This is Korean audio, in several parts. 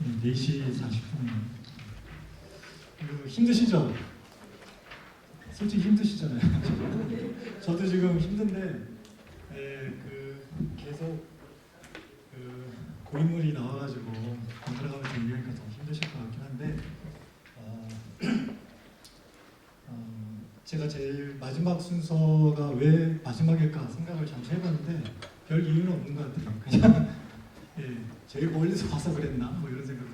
네, 4시 40분. 그 힘드시죠? 솔직히 힘드시잖아요. 저도 지금 힘든데, 예, 그 계속 그 고인물이 나와가지고 들어가면서 얘기하니까 더 힘드실 것 같긴 한데, 어, 어, 제가 제일 마지막 순서가 왜 마지막일까 생각을 잠시 해봤는데 별 이유는 없는 것 같아요. 그냥 예, 제일 멀리서 와서 그랬나 뭐 이런 생각이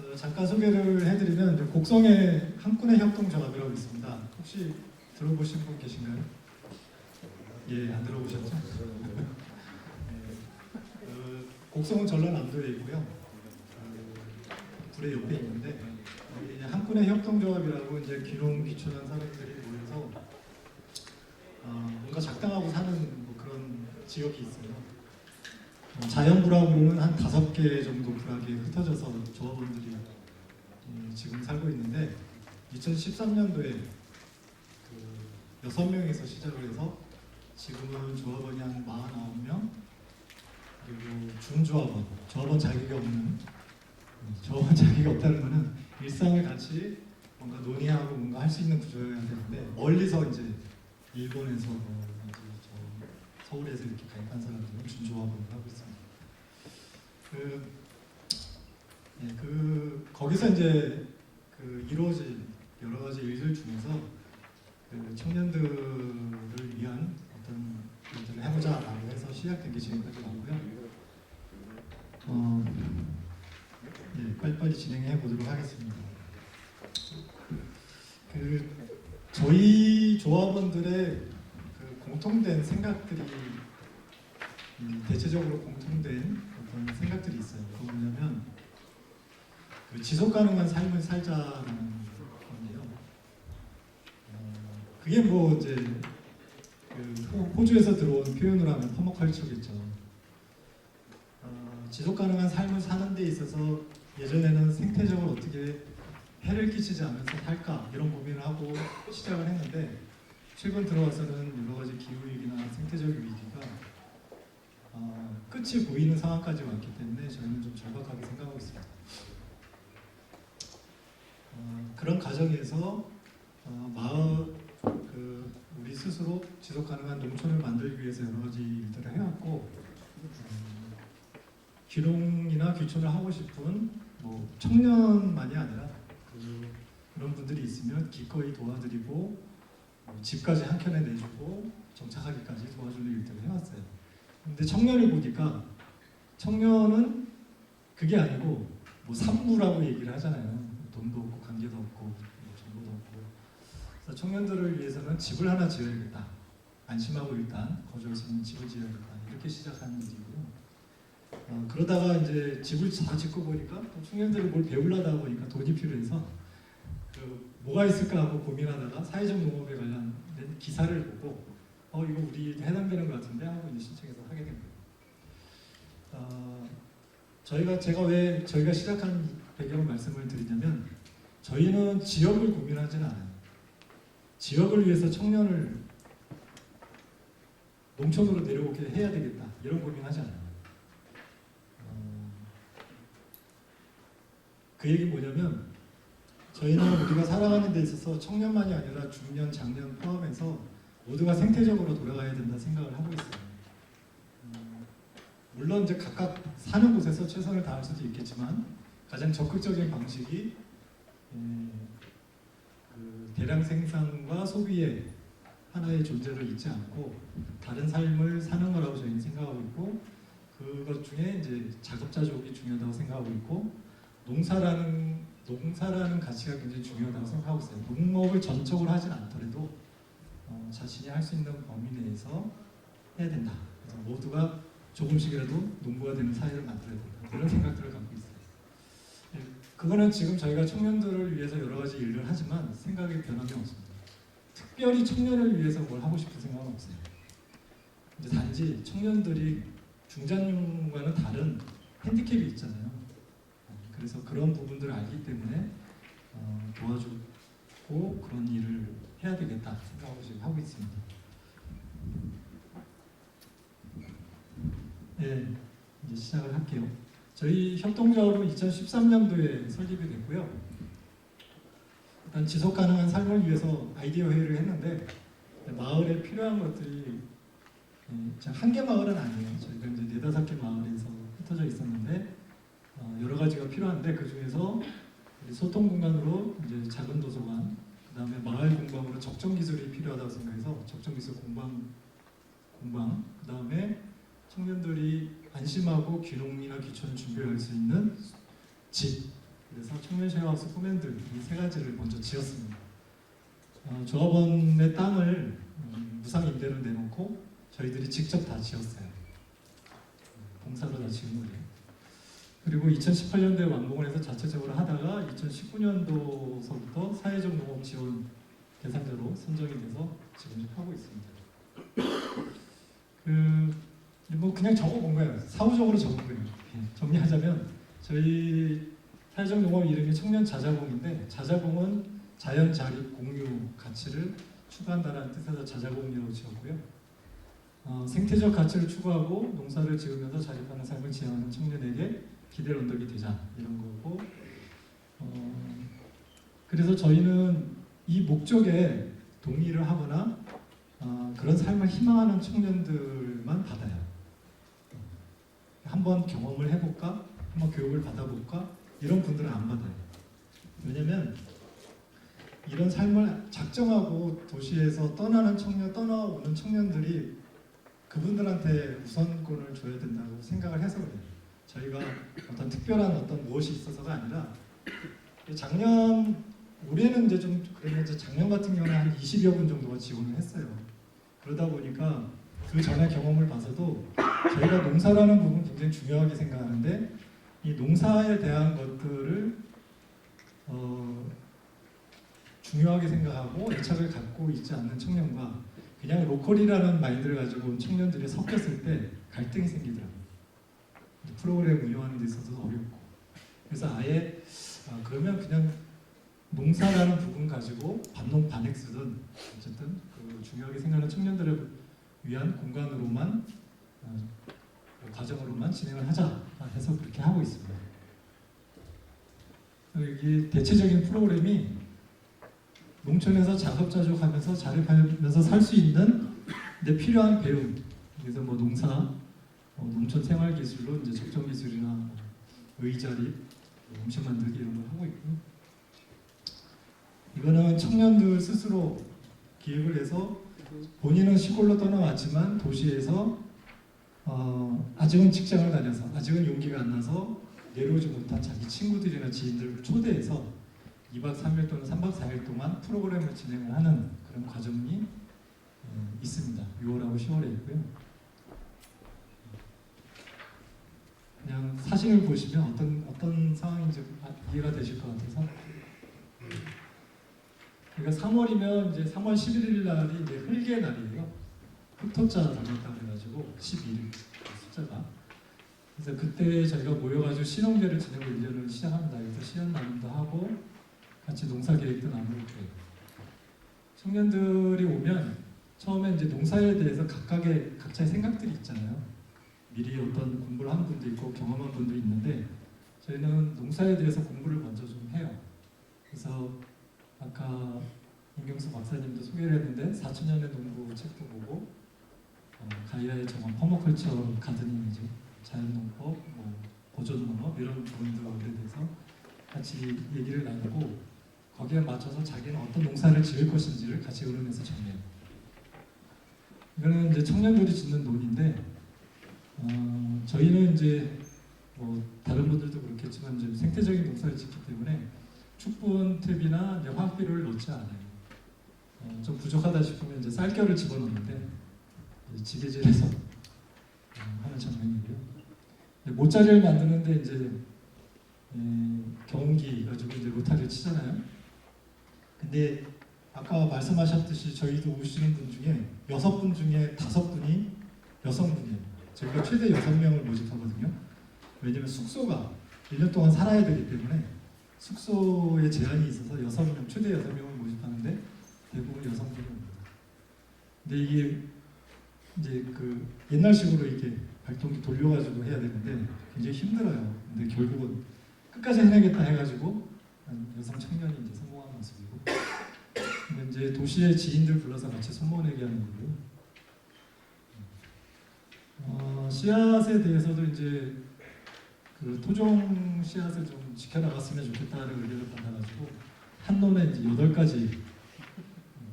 들고 어, 잠깐 소개를 해드리면 곡성의 한꾼의 협동조합이라고 있습니다. 혹시 들어보신 분 계신가요? 예, 안 들어보셨죠? 예, 어, 곡성은 전라남도에 있고요. 어, 불의 옆에 있는데 한꾼의 협동조합이라고 이제 귀농 귀촌한 사람들이 모여서 어, 뭔가 작당하고 사는 뭐 그런 지역이 있어요. 어, 자연불화으로는 한 다섯 개 정도 불화기에 흩어져서 조합원들이 음, 지금 살고 있는데 2013년도에 그 여섯 명에서 시작을 해서 지금은 조합원이 한 49명 그리고 중조합원, 조합원 자격이 없는 음, 조합원 자격이 없다는 거는 일상을 같이 뭔가 논의하고 뭔가 할 수 있는 구조여야 되는데 멀리서 이제 일본에서 뭐 서울에서 이렇게 가입한 사람들은 준조합원을 하고 있습니다. 그, 예, 그 거기서 이제 그 이루어진 여러 가지 일들 중에서 그 청년들을 위한 어떤 일들을 해보자라고 해서 시작된 게 지금까지 나오고요. 어, 예, 빨리빨리 진행해 보도록 하겠습니다. 그 저희 조합원들의 그 공통된 생각들이 음, 대체적으로 공통된 어떤 생각들이 있어요. 그거 뭐냐면 그 지속 가능한 삶을 살자라는 건데요. 어, 그게 뭐 이제 그 호- 호주에서 들어온 표현으로 하면 퍼머컬처겠죠. 어, 지속 가능한 삶을 사는 데 있어서 예전에는 생태적으로 어떻게 해를 끼치지 않으면서 살까 이런 고민을 하고 시작을 했는데 최근 들어와서는 여러 가지 기후 위기나 생태적 위기가 어, 끝이 보이는 상황까지 왔기 때문에 저희는 좀 절박하게 생각하고 있습니다. 어, 그런 과정에서 어, 마을 그 우리 스스로 지속 가능한 농촌을 만들기 위해서 여러 가지 일들을 해왔고 음, 귀농이나 귀촌을 하고 싶은 뭐 청년만이 아니라 그, 그런 분들이 있으면 기꺼이 도와드리고 어, 집까지 한 켠에 내주고 정착하기까지 도와주는 일들을 해왔어요. 근데 청년을 보니까 청년은 그게 아니고 뭐 산부라고 얘기를 하잖아요. 돈도 없고 관계도 없고 뭐 정보도 없고. 그래서 청년들을 위해서는 집을 하나 지어야겠다. 안심하고 일단 거주할 수 있는 집을 지어야겠다. 이렇게 시작하는 일이고요. 어, 그러다가 이제 집을 다 짓고 보니까 또 청년들이 뭘 배우려다 보니까 돈이 필요해서 그 뭐가 있을까 하고 고민하다가 사회적 농업에 관련된 기사를 보고 어 이거 우리 해당되는 것 같은데 하고 이제 신청해서 하게 된 거예요. 어, 저희가 제가 왜 저희가 시작한 배경을 말씀을 드리냐면 저희는 지역을 고민하지는 않아요. 지역을 위해서 청년을 농촌으로 내려오게 해야 되겠다 이런 고민하지 않아요. 어, 그 얘기 뭐냐면 저희는 우리가 살아가는 데 있어서 청년만이 아니라 중년, 장년 포함해서 모두가 생태적으로 돌아가야 된다 생각을 하고 있어요. 음, 물론 이제 각각 사는 곳에서 최선을 다할 수도 있겠지만 가장 적극적인 방식이 에, 그 대량 생산과 소비의 하나의 존재를 잊지 않고 다른 삶을 사는 거라고 저희는 생각하고 있고 그것 중에 이제 자급자족이 중요하다고 생각하고 있고 농사라는 농사라는 가치가 굉장히 중요하다고 생각하고 있어요. 농업을 전적으로 하진 않더라도 어, 자신이 할 수 있는 범위 내에서 해야 된다. 그래서 모두가 조금씩이라도 농부가 되는 사회를 만들어야 된다. 이런 생각들을 갖고 있어요. 예, 그거는 지금 저희가 청년들을 위해서 여러 가지 일을 하지만 생각이 변함이 없습니다. 특별히 청년을 위해서 뭘 하고 싶은 생각은 없어요. 이제 단지 청년들이 중장년과는 다른 핸디캡이 있잖아요. 그래서 그런 부분들을 알기 때문에 어, 도와주고 그런 일을 해야 되겠다 생각하고 지금 하고 있습니다. 네, 이제 시작을 할게요. 저희 협동조합은 2013년도에 설립이 됐고요. 일단 지속 가능한 삶을 위해서 아이디어 회의를 했는데 마을에 필요한 것들이 예, 한개 마을은 아니에요. 저희가 이제 네다섯 개 마을에서 흩어져 있었는데 어, 여러 가지가 필요한데 그 중에서 소통 공간으로 이제 작은 도서관, 그 다음에 마을 공방으로 적정 기술이 필요하다고 생각해서 적정 기술 공방, 공방, 그 다음에 청년들이 안심하고 귀농이나 귀촌을 준비할 수 있는 집, 그래서 청년 쉐어하우스 코맨들 이 세 가지를 먼저 지었습니다. 어, 조합원의 땅을 음, 무상 임대로 내놓고 저희들이 직접 다 지었어요. 공사로 다 지은 거예요. 그리고 2018년도에 완공을 해서 자체적으로 하다가 2019년도서부터 사회적 농업 지원 대상자로 선정이 돼서 지금 하고 있습니다. 그뭐 그냥 적어본 거예요. 사후적으로 적은 거예요. 예, 정리하자면 저희 사회적 농업 이름이 청년 자자공인데 자자공은 자연 자립 공유 가치를 추구한다는 뜻에서 자자공이라고 지었고요. 어, 생태적 가치를 추구하고 농사를 지으면서 자립하는 삶을 지향하는 청년에게 기대 언덕이 되자 이런 거고 어, 그래서 저희는 이 목적에 동의를 하거나 어, 그런 삶을 희망하는 청년들만 받아요. 한번 경험을 해볼까, 한번 교육을 받아볼까 이런 분들은 안 받아요. 왜냐면 이런 삶을 작정하고 도시에서 떠나는 청년, 떠나오는 청년들이 그분들한테 우선권을 줘야 된다고 생각을 해서 그래요. 저희가 어떤 특별한 어떤 무엇이 있어서가 아니라 작년 올해는 이제 좀 그러면 이제 작년 같은 경우는 한 20여 분 정도가 지원을 했어요. 그러다 보니까 그 전에 경험을 봐서도 저희가 농사라는 부분 굉장히 중요하게 생각하는데 이 농사에 대한 것들을 어, 중요하게 생각하고 애착을 갖고 있지 않는 청년과 그냥 로컬이라는 마인드를 가지고 온 청년들이 섞였을 때 갈등이 생기더라고요. 프로그램 운영하는 데 있어서 어렵고 그래서 아예 아, 그러면 그냥 농사라는 부분 가지고 반농 반액 쓰든 어쨌든 그 중요하게 생각하는 청년들을 위한 공간으로만 어, 그 과정으로만 진행을 하자 해서 그렇게 하고 있습니다. 이게 대체적인 프로그램이 농촌에서 자급자족하면서 자립하면서 살 수 있는 데 필요한 배움 그래서 뭐 농사, 어, 농촌 생활 기술로 이제 적정 기술이나 뭐 의자립, 음식 만들기 이런 걸 하고 있고 이거는 청년들 스스로 기획을 해서 본인은 시골로 떠나왔지만 도시에서 어, 아직은 직장을 다녀서 아직은 용기가 안 나서 내려오지 못한 자기 친구들이나 지인들을 초대해서 2박 3일 또는 3박 4일 동안 프로그램을 진행을 하는 그런 과정이 어, 있습니다. 6월하고 10월에 있고요. 그냥 사진을 보시면 어떤 어떤 상황인지 아, 이해가 되실 것 같아서 그러니까 3월이면 이제 3월 11일 날이 이제 흙의 날이에요. 흑토자 닮았다 그래가지고 11일 숫자가 그래서 그때 저희가 모여가지고 신혼계를 지내고 1년을 시작합니다. 그래서 시험 나눔도 하고 같이 농사 계획도 나누고. 청년들이 오면 처음에 이제 농사에 대해서 각각의 각자의 생각들이 있잖아요. 미리 어떤 공부를 한 분도 있고 경험한 분도 있는데 저희는 농사에 대해서 공부를 먼저 좀 해요. 그래서 아까 임경수 박사님도 소개를 했는데 4천년의 농부 책도 보고 어, 가이아의 정원 퍼머컬처 가드닝이죠. 자연농법, 뭐 보존농업 이런 부분들에 대해서 같이 얘기를 나누고 거기에 맞춰서 자기는 어떤 농사를 지을 것인지를 같이 의논해서 정해요. 이거는 이제 청년들이 짓는 논인데 어, 저희는 이제 뭐 다른 분들도 그렇겠지만 이제 생태적인 농사를 짓기 때문에 축분 탭이나 화학비료를 넣지 않아요. 어, 좀 부족하다 싶으면 이제 쌀겨를 집어넣는데 지게질해서 어, 하는 장면이고요. 모짜리를 만드는데 이제 에, 경운기 가지고 이제 로타리를 치잖아요. 근데 아까 말씀하셨듯이 저희도 오시는 분 중에 여섯 분 중에 다섯 분이 여성분이에요. 저희가 최대 여섯 명을 모집하거든요. 왜냐면 숙소가 1년 동안 살아야 되기 때문에 숙소에 제한이 있어서 여섯 명 최대 여섯 명을 모집하는데 대부분 여성분이 옵니다. 근데 이게 이제 그 옛날식으로 이렇게 발동기 돌려가지고 해야 되는데 굉장히 힘들어요. 근데 결국은 끝까지 해내겠다 해가지고 한 여성 청년이 이제 성공한 모습이고 이제 도시의 지인들 불러서 같이 손모내기 하는 거고요. 어, 씨앗에 대해서도 이제 그 토종 씨앗을 좀 지켜나갔으면 좋겠다는 의견을 받아가지고 한 놈에 이제 여덟 가지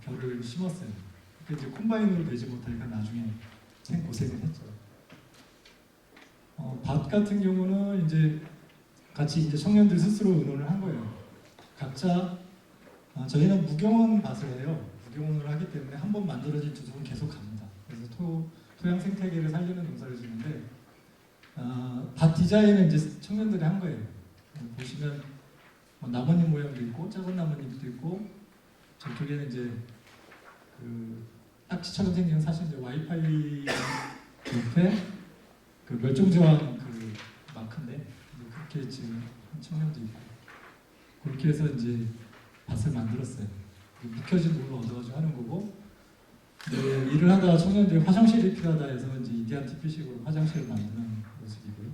별을 심었어요. 근데 이제 콤바인으로 되지 못하니까 나중에 생 고생을 했죠. 어, 밭 같은 경우는 이제 같이 이제 청년들 스스로 의논을 한 거예요. 각자 아, 저희는 무경원 밭을 해요. 무경원을 하기 때문에 한 번 만들어진 주석은 계속 갑니다. 그래서 토, 토양 생태계를 살리는 농사를 짓는데 아, 밭 디자인은 이제 청년들이 한 거예요. 보시면 뭐 나뭇잎 모양도 있고 작은 나뭇잎도 있고 저쪽에는 이제 그 딱지처럼 생긴 사실 이제 와이파이 옆에 그 멸종조항 그 마크인데 그렇게 지금 한 청년도 있고 그렇게 해서 이제 밭을 만들었어요. 그 묵혀진 물을 얻어가지고 하는 거고 네, 일을 하다가 청년들이 화장실이 필요하다 해서 이제 이디안 TP식으로 화장실을 만드는 모습이고요.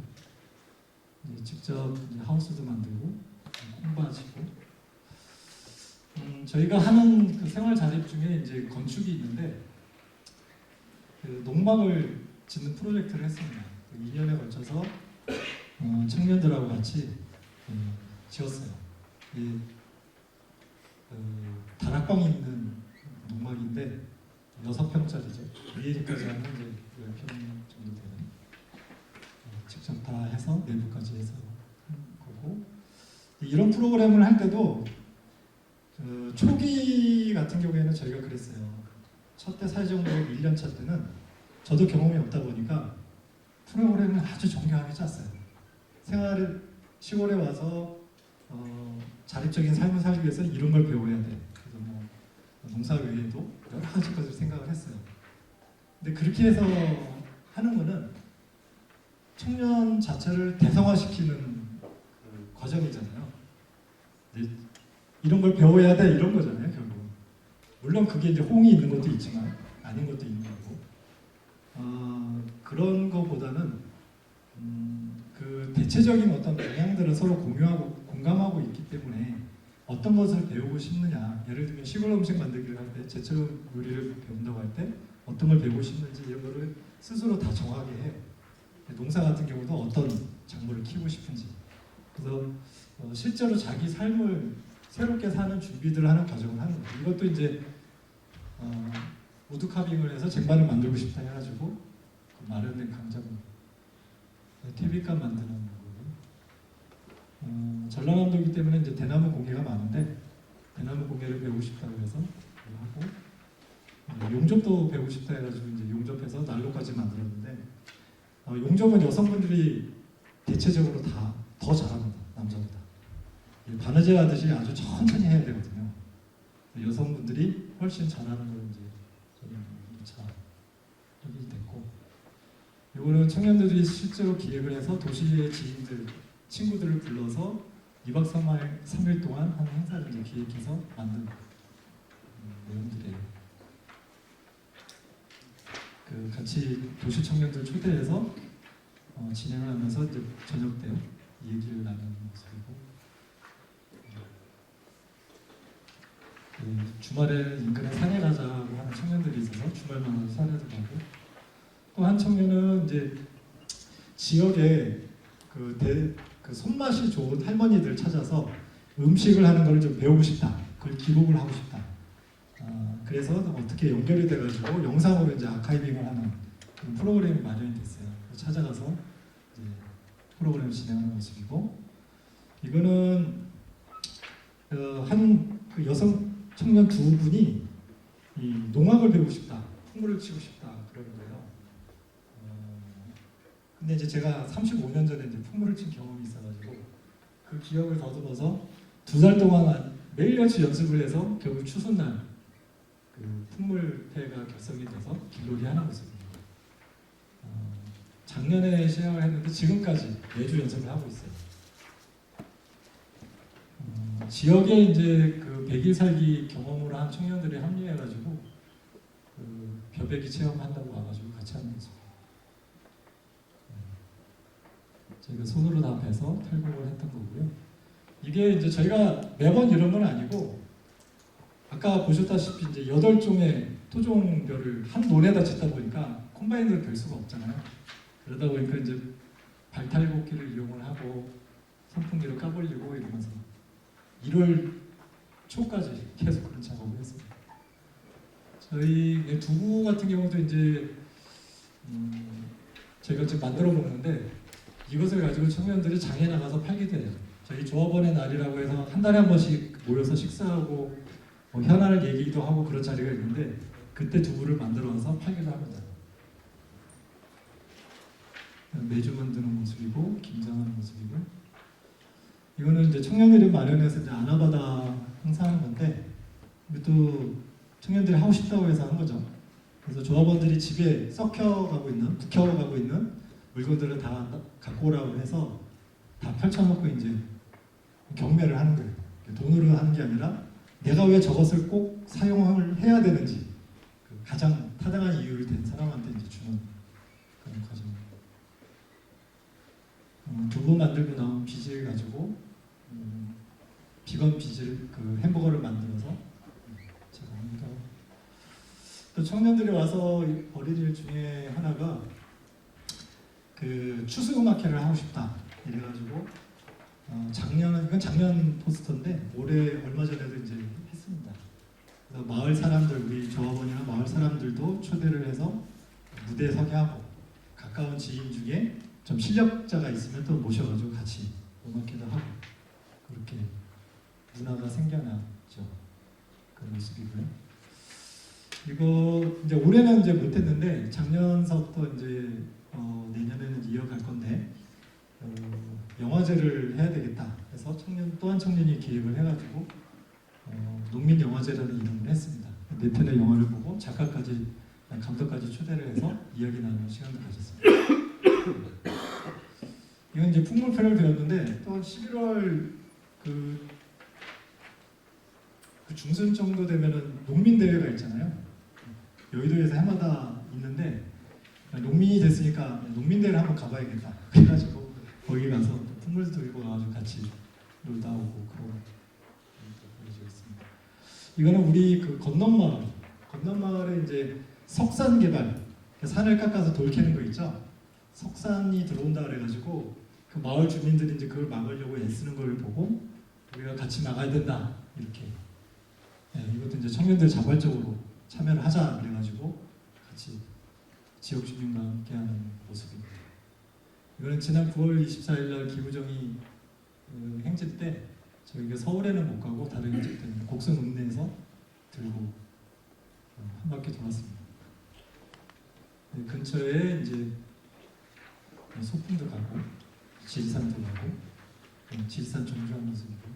이제 직접 이제 하우스도 만들고 홍보하시고 음, 저희가 하는 그 생활 자립 중에 이제 건축이 있는데 그 농막을 짓는 프로젝트를 했습니다. 그 2년에 걸쳐서 어, 청년들하고 같이 음, 지었어요. 이 그, 다락방이 있는 농막인데 여섯 평짜리죠. 위에까지 하면 이제 10평 정도 되는 어, 직접 다 해서 내부까지 해서 한 거고 이런 프로그램을 할 때도 그 초기 같은 경우에는 저희가 그랬어요. 첫 때 사회정보학 1년 차 때는 저도 경험이 없다 보니까 프로그램을 아주 정교하게 짰어요. 생활을 시골에 와서 어, 자립적인 삶을 살기 위해서 이런 걸 배워야 돼. 농사 외에도 여러 가지 것을 생각을 했어요. 근데 그렇게 해서 하는 거는 청년 자체를 대성화시키는 그 과정이잖아요. 이런 걸 배워야 돼 이런 거잖아요, 결국. 물론 그게 이제 호응이 있는 것도 있지만 아닌 것도 있는 거고. 어, 그런 거보다는 음, 그 대체적인 어떤 방향들을 서로 공유하고 공감하고 있기 때문에 어떤 것을 배우고 싶느냐. 예를 들면 시골 음식 만들기를 할 때 제철 요리를 배운다고 할 때 어떤 걸 배우고 싶는지 이런 거를 스스로 다 정하게 해요 농사 같은 경우도 어떤 작물을 키우고 싶은지. 그래서 어, 실제로 자기 삶을 새롭게 사는 준비들을 하는 과정을 하는 거죠. 이것도 이제 어, 우드카빙을 해서 쟁반을 만들고 싶다 해가지고 그 마련된 강자분 TV값 만드는 거고 어, 전라남도이기 때문에 이제 대나무 공예가 많은데 대나무 공예를 배우고 싶다고 해서 하고 어, 용접도 배우고 싶다 해가지고 이제 용접해서 난로까지 만들었는데 어, 용접은 여성분들이 대체적으로 다 더 잘합니다 남자보다. 이 바느질 하듯이 아주 천천히 해야 되거든요. 여성분들이 훨씬 잘하는 걸 이제 잘 여기 됐고 이거는 청년들이 실제로 기획을 해서 도시의 지인들 친구들을 불러서 2박 3일, 3일 동안 하는 행사를 기획해서 만든 음, 내용들이에요. 그 같이 도시 청년들 초대해서 어, 진행을 하면서 이제 저녁 때 얘기를 나누는 모습이고 그 주말에 인근에 산에 가자고 하는 청년들이 있어서 주말마다 산에도 가고 또 한 청년은 이제 지역에 그, 대, 그 손맛이 좋은 할머니들 찾아서 음식을 하는 걸 좀 배우고 싶다. 그걸 기록을 하고 싶다. 어, 그래서 어떻게 연결이 돼가지고 영상으로 이제 아카이빙을 하는 그런 프로그램이 마련이 됐어요. 찾아가서 이제 프로그램을 진행하는 모습이고 이거는 어, 한그 여성 청년 두 분이 이 농학을 배우고 싶다, 풍물을 치고 싶다. 어, 근데 이제 제가 35년 전에 이제 풍물을 친 경험이 있어가지고 그 기억을 더듬어서 두 달 동안 매일같이 연습을 해서 결국 추수날 그 풍물패가 결성이 돼서 길놀이 하는 모습입니다. 어, 작년에 시작을 했는데 지금까지 매주 연습을 하고 있어요. 지역에 이제 그 100일 살기 경험을 한 청년들이 합류해가지고 그 벼베기 체험한다고 와가지고 같이 하는 거죠. 저희가 손으로 다 베서 탈곡을 했던 거고요. 이게 이제 저희가 매번 이런 건 아니고 아까 보셨다시피 이제 여덟 종의 토종별을 한 논에다 짓다 보니까 콤바인으로 별 수가 없잖아요. 그러다 보니까 이제 발탈곡기를 이용을 하고 선풍기로 까벌리고 이러면서 1월 초까지 계속 그런 작업을 했습니다. 저희 두부 같은 경우도 이제 음, 저희가 지금 만들어 먹는데 이것을 가지고 청년들이 장에 나가서 팔기도 해요. 저희 조합원의 날이라고 해서 한 달에 한 번씩 모여서 식사하고 뭐 현안을 얘기도 하고 그런 자리가 있는데 그때 두부를 만들어서 팔기도 합니다. 매주 만드는 모습이고 김장하는 모습이고 이거는 이제 청년들이 마련해서 이제 아나바다 행사하는 건데 이것도 청년들이 하고 싶다고 해서 한 거죠. 그래서 조합원들이 집에 썩혀가고 있는, 북혀가고 있는 물건들을 다 갖고 오라고 해서 다 펼쳐놓고 이제 경매를 하는 거예요. 돈으로 하는 게 아니라 내가 왜 저것을 꼭 사용을 해야 되는지 그 가장 타당한 이유를 댄 사람한테 이제 주는 그런 과정입니다. 음, 두부 만들고 나온 비질 가지고 음, 비건 비질 그 햄버거를 만들어서 제가 합니다. 또 청년들이 와서 어린이들 중에 하나가 그 추수음악회를 하고 싶다 이래가지고 어, 작년은 이건 작년 포스터인데 올해 얼마 전에도 이제 했습니다. 그래서 마을 사람들 우리 조합원이나 마을 사람들도 초대를 해서 무대에 서게 하고 가까운 지인 중에 좀 실력자가 있으면 또 모셔가지고 같이 음악회도 하고 그렇게 문화가 생겨나죠. 그런 모습이고요. 이거 이제 올해는 이제 못했는데 작년서부터 이제 어, 내년에는 이어갈 건데 어, 영화제를 해야 되겠다 해서 청년 또한 청년이 기획을 해가지고 어, 농민 영화제라는 이름을 했습니다. 네 편의 영화를 보고 작가까지 감독까지 초대를 해서 이야기 나누는 시간도 가졌습니다. 이건 이제 풍물패를 배웠는데 또 11월 그, 그 중순 정도 되면은 농민 대회가 있잖아요. 여의도에서 해마다 있는데 농민이 됐으니까 농민 대회를 한번 가봐야겠다. 그래가지고 거기 가서 풍물도 들고 가가지고 같이 놀다 오고 그러고 보여주고 있습니다. 이거는 우리 그 건넌마을, 건넌마을에 이제 석산 개발, 산을 깎아서 돌 캐는 거 있죠. 석산이 들어온다 그래가지고 그 마을 주민들이 이제 그걸 막으려고 애쓰는 걸 보고 우리가 같이 막아야 된다 이렇게 예, 이것도 이제 청년들 자발적으로 참여를 하자 그래가지고 같이 지역 주민과 함께하는 모습입니다. 이거는 지난 9월 24일 날 기후정의 그 행진 때 저희가 서울에는 못 가고 다른 행진 곡성 읍내에서 들고 어, 한 바퀴 돌았습니다. 네, 근처에 이제 소풍도 가고 지리산도 가고 음, 지리산 정주한 모습이고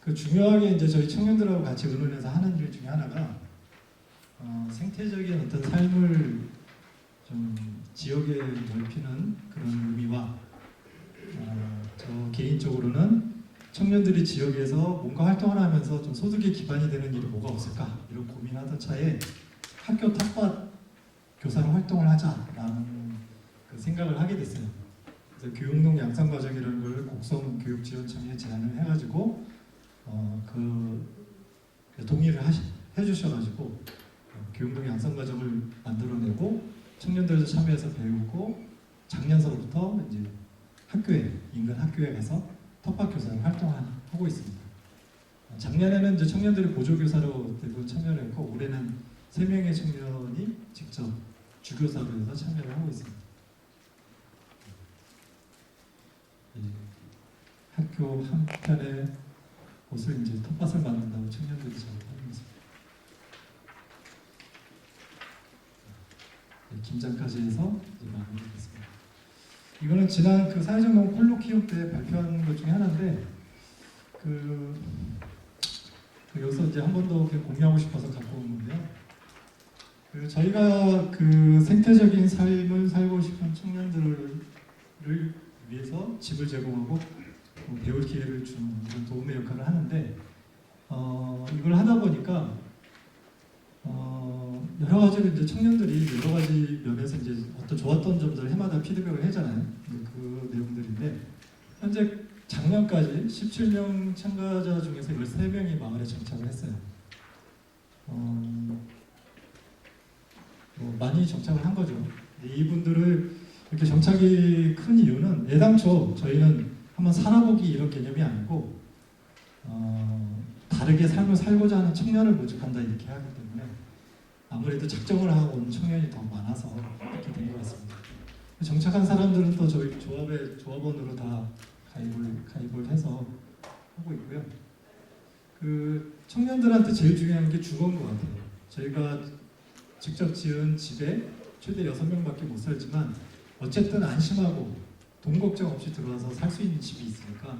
그 중요하게 이제 저희 청년들하고 같이 의논해서 하는 일 중에 하나가 어, 생태적인 어떤 삶을 좀 지역에 넓히는 그런 의미와 어, 저 개인적으로는 청년들이 지역에서 뭔가 활동을 하면서 좀 소득의 기반이 되는 일이 뭐가 없을까 이런 고민하던 차에 학교 텃밭 교사로 활동을 하자라는 그 생각을 하게 됐어요. 그래서 교육농 양성 과정이라는 걸 곡성 교육지원청에 제안을 해가지고 어, 그 동의를 하시, 해주셔가지고 어, 교육농 양성 과정을 만들어내고 청년들도 참여해서 배우고 작년서부터 이제 학교에 인근 학교에 가서 텃밭 교사로 활동하고 있습니다. 어, 작년에는 이제 청년들이 보조 교사로 대부분 참여를 했고 올해는 세 명의 청년이 직접 주교사로 해서 참여를 하고 있습니다. 이 학교 한편에 옷을 이제 텃밭을 만든다고 청년들이 작업하는 모습. 네, 김장까지 해서 이제 마무리됐습니다. 이거는 지난 그 사회적 농 콜로키움 때 발표한 것 중에 하나인데 그, 그 여기서 이제 한 번 더 공유하고 싶어서 갖고 온 건데요. 그 저희가 그 생태적인 삶을 살고 싶은 청년들을 위해서 집을 제공하고 뭐 배울 기회를 주는 이런 도움의 이걸 하다 보니까 어, 여러 가지로 이제 청년들이 여러 가지 면에서 이제 어떤 좋았던 점들을 해마다 피드백을 하잖아요. 그 내용들인데 현재 작년까지 17명 참가자 중에서 13명이 마을에 정착을 했어요. 어, 뭐 많이 정착을 한 거죠. 이분들을 이렇게 정착이 큰 이유는 애당초 저희는 한번 살아보기 이런 개념이 아니고 어, 다르게 삶을 살고자 하는 청년을 모집한다 이렇게 때문에 아무래도 작정을 하고 온 청년이 더 많아서 이렇게 된 것 같습니다. 정착한 사람들은 또 저희 조합의 조합원으로 다 가입을 가입을 해서 하고 있고요. 그 청년들한테 제일 중요한 게 주거인 것 같아요. 저희가 직접 지은 집에 최대 6명밖에 못 살지만 어쨌든 안심하고 돈 걱정 없이 들어와서 살 수 있는 집이 있으니까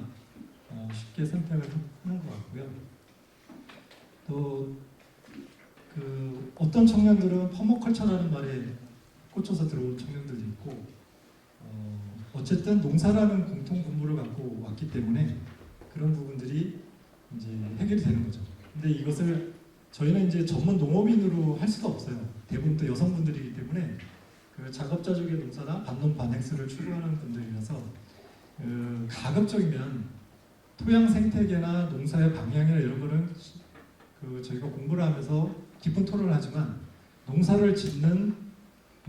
어, 쉽게 선택을 하는 것 같고요. 또 그 어떤 청년들은 퍼머컬처라는 말에 꽂혀서 들어온 청년들도 있고 어, 어쨌든 농사라는 공통 분모를 갖고 왔기 때문에 그런 부분들이 이제 해결이 되는 거죠. 근데 이것을 저희는 이제 전문 농업인으로 할 수가 없어요. 대부분 또 여성분들이기 때문에 그 작업자족의 농사나 반농 반엑스를 추구하는 분들이라서 그 가급적이면 토양 생태계나 농사의 방향이나 이런 거는 그 저희가 공부를 하면서 깊은 토론을 하지만 농사를 짓는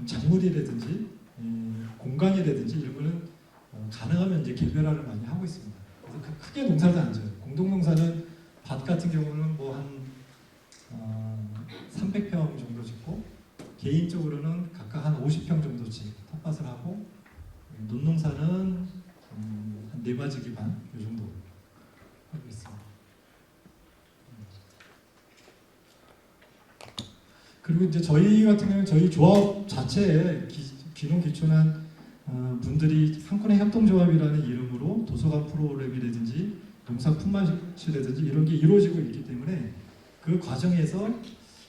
작물이라든지 이 공간이라든지 이런 거는 어, 가능하면 이제 개별화를 많이 하고 있습니다. 그래서 그 크게 농사를 안 져요. 공동농사는 밭 같은 경우는 뭐한 어, 300평 정도 짓고 개인적으로는 각각 한 50평 정도씩 텃밭을 하고 논농사는 음, 한 네마지기 반 요 정도 하고 있습니다. 그리고 이제 저희 같은 경우는 저희 조합 자체에 기, 기농 기촌한 어, 분들이 한권의 협동조합이라는 이름으로 도서관 프로그램이라든지 농사 품맛이라든지 이런 게 이루어지고 있기 때문에 그 과정에서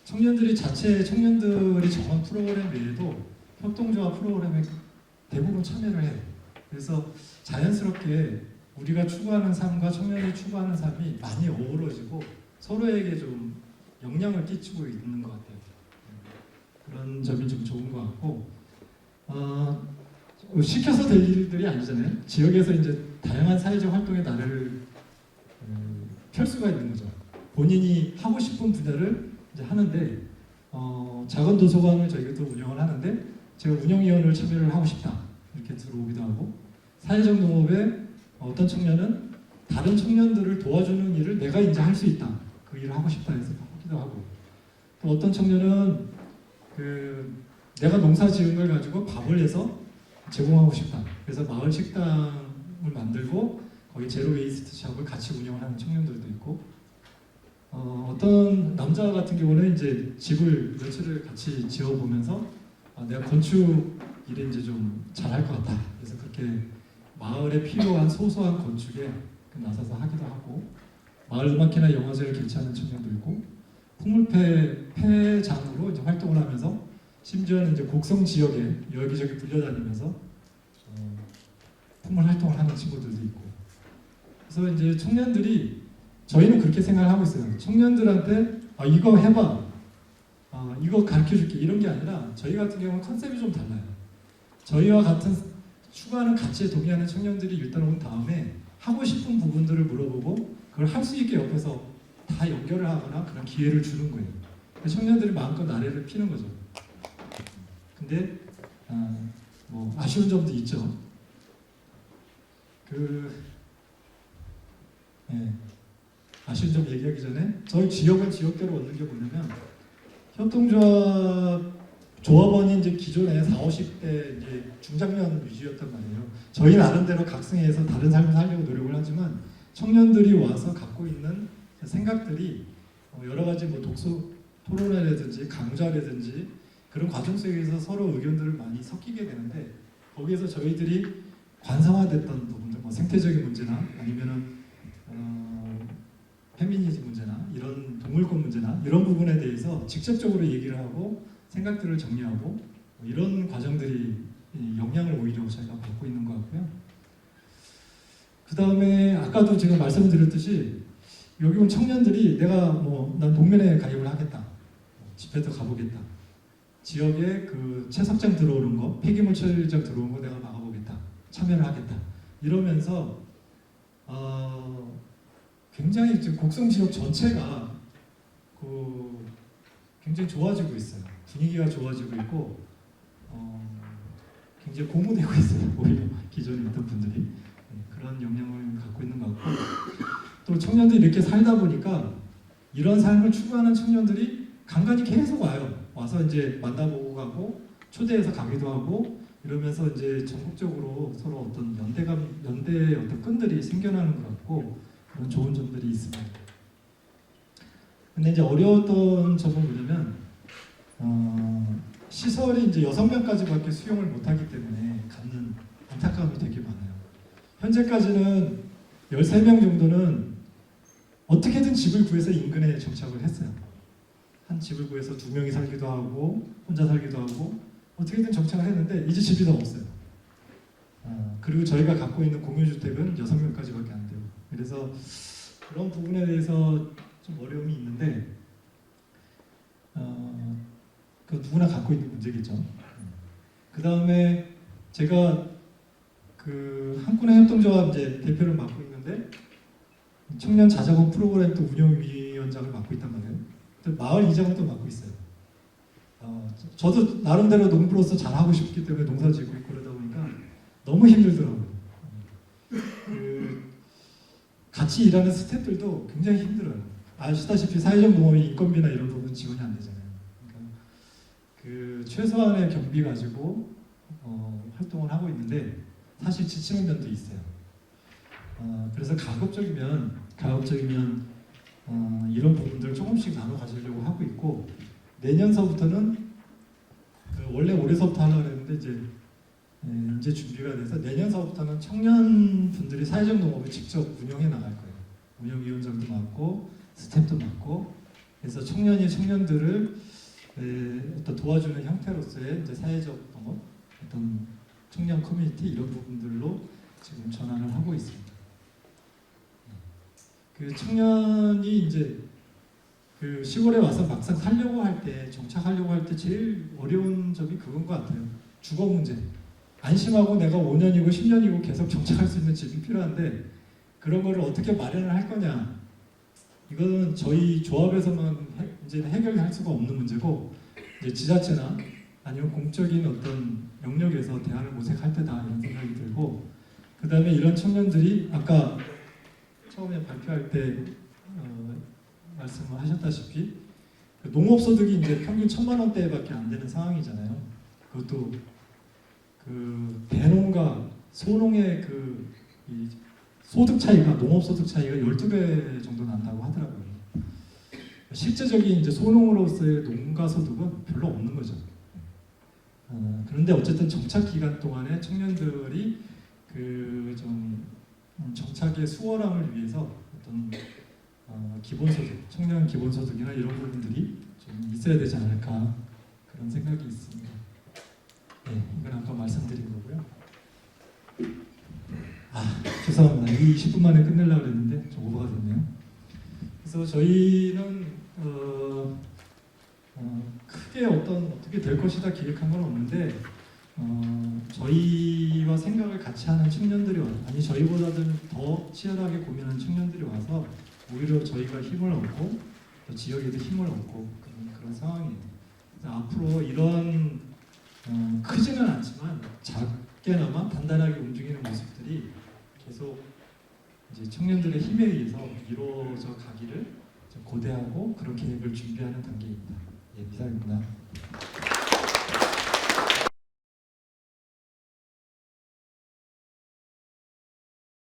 청년들이 자체 청년들이 정한 프로그램 외에도 협동조합 프로그램에 대부분 참여를 해요. 그래서 자연스럽게 우리가 추구하는 삶과 청년이 추구하는 삶이 많이 어우러지고 서로에게 좀 영향을 끼치고 있는 것 같아요. 그런 점이 좀 좋은 것 같고 어, 시켜서 될 일들이 아니잖아요. 지역에서 이제 다양한 사회적 활동의 날을 음, 펼 수가 있는 거죠. 본인이 하고 싶은 분야를 이제 하는데 어, 작은 도서관을 저희가 또 운영을 하는데 제가 운영위원을 참여를 하고 싶다 이렇게 들어오기도 하고 사회적 농업에 어떤 청년은 다른 청년들을 도와주는 일을 내가 이제 할 수 있다 그 일을 하고 싶다 해서 하기도 하고 또 어떤 청년은 그 내가 농사 지은 걸 가지고 밥을 해서 제공하고 싶다 그래서 마을 식당을 만들고 거기 제로 웨이스트 샵을 같이 운영을 하는 청년들도 있고 어, 어떤 남자 같은 경우는 이제 집을 며칠을 같이 지어보면서 아, 내가 건축 일에 이제 좀 잘할 것 같다. 그래서 그렇게 마을에 필요한 소소한 건축에 나서서 하기도 하고 마을 음악회나 영화제를 개최하는 청년도 있고 풍물패 폐장으로 이제 활동을 하면서 심지어는 이제 곡성 지역에 여기저기 불려다니면서 어, 풍물 활동을 하는 친구들도 있고 그래서 이제 청년들이 저희는 그렇게 생각을 하고 있어요. 청년들한테 아, 이거 해봐, 아, 이거 가르쳐줄게 이런 게 아니라 저희 같은 경우는 컨셉이 좀 달라요. 저희와 같은 추구하는 가치에 동의하는 청년들이 일단 온 다음에 하고 싶은 부분들을 물어보고 그걸 할 수 있게 옆에서 다 연결을 하거나 그런 기회를 주는 거예요. 그래서 청년들이 마음껏 나래를 피는 거죠. 근데 아, 뭐 아쉬운 점도 있죠. 그 예. 아쉬운 점 얘기하기 전에 저희 지역은 지역대로 얻는 게 뭐냐면 협동조합 조합원이 이제 기존에 4, 50대 이제 중장년 위주였단 말이에요. 저희 나름대로 각성해서 다른 삶을 살려고 노력을 하지만 청년들이 와서 갖고 있는 생각들이 어, 여러 가지 뭐 독서 토론회라든지 강좌라든지 그런 과정 속에서 서로 의견들을 많이 섞이게 되는데 거기에서 저희들이 관성화됐던 부분들, 뭐 생태적인 문제나 아니면은 어, 페미니즘 문제나 이런 동물권 문제나 이런 부분에 대해서 직접적으로 얘기를 하고 생각들을 정리하고 뭐 이런 과정들이 이 영향을 오히려 저희가 받고 있는 것 같고요. 그 다음에 아까도 제가 말씀드렸듯이 여기 온 청년들이 내가 뭐 난 동면회 가입을 하겠다, 집회도 가보겠다, 지역에 그 채석장 들어오는 거, 폐기물 처리장 들어오는 거 내가 막아보겠다, 참여를 하겠다. 이러면서 어, 굉장히 지금 곡성 지역 전체가 그 굉장히 좋아지고 있어요. 분위기가 좋아지고 있고 어, 굉장히 고무되고 있어요. 오히려 기존에 있던 분들이. 네, 그런 영향을 갖고 있는 것 같고 또 청년들이 이렇게 살다 보니까 이런 삶을 추구하는 청년들이 간간히 계속 와요. 와서 이제 만나보고 가고 초대해서 가기도 하고 이러면서 이제 전국적으로 서로 어떤 연대감, 연대의 어떤 끈들이 생겨나는 것 같고 그런 좋은 점들이 있습니다. 근데 이제 어려웠던 점은 뭐냐면 어, 시설이 이제 여섯 명까지밖에 수용을 못하기 때문에 갖는 안타까움이 되게 많아요. 현재까지는 13명 정도는 어떻게든 집을 구해서 인근에 정착을 했어요. 한 집을 구해서 두 명이 살기도 하고 혼자 살기도 하고 어떻게든 정착을 했는데 이제 집이 더 없어요. 어, 그리고 저희가 갖고 있는 공유주택은 여섯 명까지밖에 안 돼요. 그래서 그런 부분에 대해서 좀 어려움이 있는데 어, 그 누구나 갖고 있는 문제겠죠. 그 다음에 제가 그 한국의 협동조합 이제 대표를 맡고 있는데 청년 자작원 프로그램 또 운영위원장을 맡고 있단 말이에요. 또 마을 이장을 또 맡고 있어요. 어, 저- 저도 나름대로 농부로서 잘 하고 싶기 때문에 농사 짓고 있고 그러다 보니까 너무 힘들더라고요. 그 같이 일하는 스태프들도 굉장히 힘들어요. 아시다시피 사회적 농업이 인건비나 이런 부분 지원이 안 되잖아요. 그러니까 그 최소한의 경비 가지고 어, 활동을 하고 있는데 사실 지치는 면도 있어요. 어, 그래서 가급적이면 가급적이면 어, 이런 부분들을 조금씩 나눠 가지려고 하고 있고 내년서부터는 그 원래 올해서부터 하려고 했는데 이제 예, 이제 준비가 돼서 내년서부터는 청년 분들이 사회적 농업을 직접 운영해 나갈 거예요. 운영위원장도 맡고 스텝도 맡고 그래서 청년이 청년들을 에, 어떤 도와주는 형태로서의 이제 사회적 농업 어떤 청년 커뮤니티 이런 부분들로 지금 전환을 하고 있습니다. 그 청년이 이제 그 시골에 와서 막상 살려고 할 때 정착하려고 할 때 제일 어려운 점이 그건 것 같아요. 주거 문제. 안심하고 내가 5년이고 10년이고 계속 정착할 수 있는 집이 필요한데 그런 거를 어떻게 마련을 할 거냐. 이거는 저희 조합에서만 해, 이제 해결할 수가 없는 문제고 이제 지자체나 아니면 공적인 어떤 영역에서 대안을 모색할 때다 이런 생각이 들고 그 다음에 이런 청년들이 아까 처음에 발표할 때 어, 말씀을 하셨다시피 그 농업 소득이 이제 평균 천만 원대밖에 안 되는 상황이잖아요. 그것도 그 대농과 소농의 그이 소득 차이가 농업 소득 차이가 12배 정도 난다고 하더라고요. 실제적인 이제 소농으로서의 농가 소득은 별로 없는 거죠. 어, 그런데 어쨌든 정착 기간 동안에 청년들이 그좀 정착의 수월함을 위해서 어떤 어, 기본소득, 청년 기본소득이나 이런 부분들이 좀 있어야 되지 않을까 그런 생각이 있습니다. 네, 이건 아까 말씀드린 거고요. 아, 죄송합니다. 이 20분 만에 끝내려고 했는데 좀 오버가 됐네요. 그래서 저희는 어, 어, 크게 어떤 어떻게 될 것이다 기획한 건 없는데 어, 저희와 생각을 같이 하는 청년들이 와 아니 저희보다는 더 치열하게 고민하는 청년들이 와서 오히려 저희가 힘을 얻고 또 지역에도 힘을 얻고 그런, 그런 상황이에요. 앞으로 이런 어, 크지는 않지만 작게나마 단단하게 움직이는 모습들이 계속 이제 청년들의 힘에 의해서 이루어져 가기를 좀 고대하고 그런 계획을 준비하는 단계입니다. 예, 이상입니다.